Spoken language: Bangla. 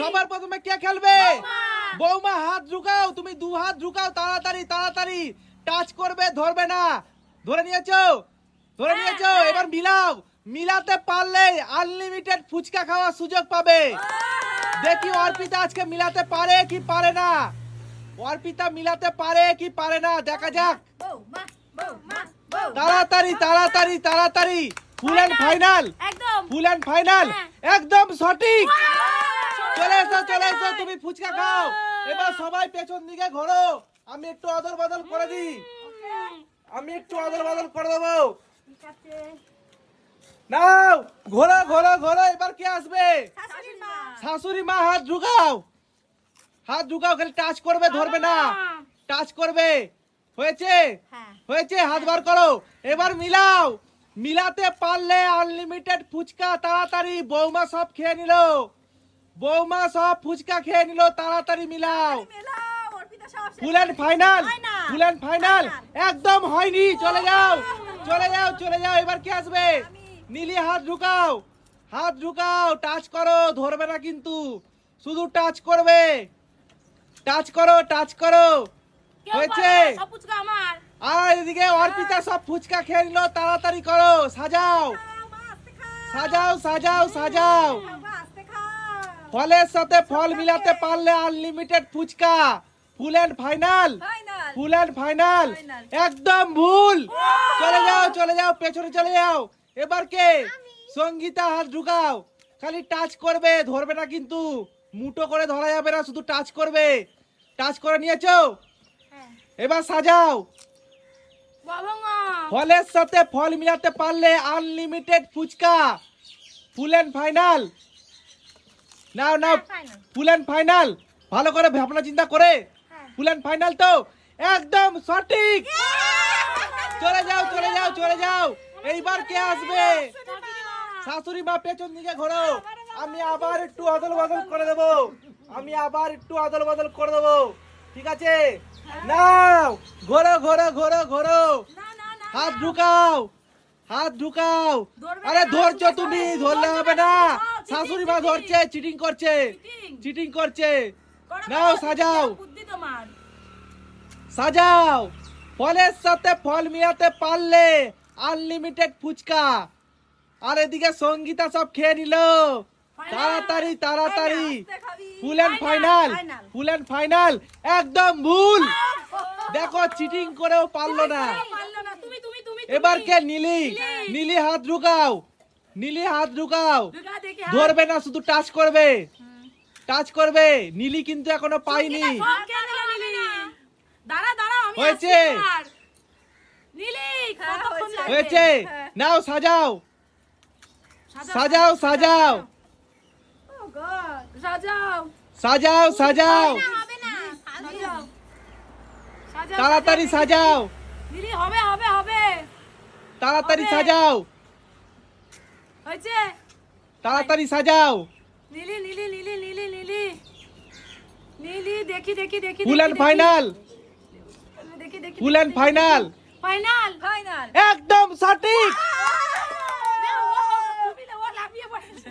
সবার প্রথমে কে খেলবে? বৌমা হাত ঢুকাও তুমি দু হাত ঢুকাও তাড়াতাড়ি তাড়াতাড়ি। টাচ করবে ধরবে না। ধরে নিয়েছো? ধরে নিয়েছো? এবার মিলাও। মিলাতে পারলে আনলিমিটেড ফুচকা খাওয়ার সুযোগ পাবে। দেখি অর্পিতা আজকে মিলাতে পারে কি পারে না? অর্পিতা মিলাতে পারে কি পারে না? দেখা যাক। তাড়াতাড়ি তাড়াতাড়ি তাড়াতাড়ি। Full final full and final হ্যাঁ। একদম সঠিক। চলে এসো চলে এসো তুমি ফুচকা খাও। এবার সবাই পেছন দিকে ঘোরো। আমি একটু অদল বদল করে দিই। আমি একটু অদল বদল করে দেবো। নাও ঘোরো ঘোরো ঘোরো এবার কে আসবে? শাশুড়ি মা। হাত ঢুকাও। হাত ঢুকাও খালি টাচ করবে ধরবে না। টাচ করবে। হয়েছে? হ্যাঁ। হয়েছে? হাত বার করো। এবার মিলাও। মিলাতে পারলে আনলিমিটেড ফুচকা তাড়াতাড়ি। বৌমা সব খেয়ে নিল। বৌমা সব ফুচকা খেয়ে নিল তাড়াতাড়ি মিলাও। Full and final. Full and final. একদম হয়নি চলে যাও চলে যাও চলে যাও এবার কে আসবে? নীলি হাত ঢুকাও হাত ঢুকাও টাচ করো ধরবে না কিন্তু। শুধু টাচ করবে। টাচ করো টাচ করো। হয়েছে? আর এদিকে অর্পিতা সব ফুচকা খেয়ে নিল তাড়াতাড়ি করো সাজাও। সাজাও সাজাও সাজাও ফলের সাথে ফল মিলাতে পারলে unlimited fuchka. Full and final full and final একদম ভুল। চলে যাও চলে যাও পেছনে চলে যাও। এবার কে? সঙ্গীতা হাত ঢুকাও। খালি টাচ করবে ধরবে না কিন্তু। মুটো করে ধরা যাবে না শুধু টাচ করবে। টাচ করে নিয়েছো? হ্যাঁ। এবার সাজাও। ফলের সাথে ফল মিলাতে পারলে unlimited fuchka. Full and final নাও নাও ফুল অ্যান্ড ফাইনাল ভালো করে ভাবনা চিন্তা করে। হ্যাঁ। ফুল অ্যান্ড ফাইনাল তো? একদম সঠিক। চলে যাও চলে যাও চলে যাও। এইবার কে আসবে? শাশুড়ি মা পেছন দিকে ঘোরো। আমি আবার একটু অদল বদল করে দেবো। আমি আবার একটু অদল বদল করে দেবো। ঠিক আছে? নাও! ঘোরো ঘোরো ঘোরো ঘোরো। হাত ঢুকাও। হাত ঢুকাও। আরে ধরছো তুমি ধরলে হবে না। শাশুড়ি মা ধরছে চিটিং। করছে। চিটিং। করছে। করো, নাও সাজাও। সাজাও। ফলের সাথে ফল মিলাতে পারলে আনলিমিটেড ফুচকা। আর এদিকে সঙ্গীতা সব খেয়ে নিল। তাড়াতাড়ি তাড়াতাড়ি। Full and final full and final একদম ভুল। দেখো চিটিং করেও পারল না পারল না তুমি তুমি তুমি এবার কে? নীলি। নীলি। হাত ঢুকাও। নীলি হাত ঢুকাও। ধরবে না শুধু টাচ করবে। টাচ করবে। নীলি কিন্তু এখনও পাইনি। হয়েছে। আসছি এবার। নীলি কতক্ষণ লাগবে? হয়েছে। নাও সাজাও। সাজাও সাজাও সাজাও সাজাও। তাড়াতাড়ি সাজাও। হবে হবে তাড়াতাড়ি সাজাও। হয়েছে? তাড়াতাড়ি সাজাও। নীলি নীলি নীলি নীলি নীলি। নীলি দেখি দেখি দেখি ফুল এন্ড ফাইনাল দেখি। দেখি full and final final final একদম সঠিক। ও লাফিয়ে পড়েছে।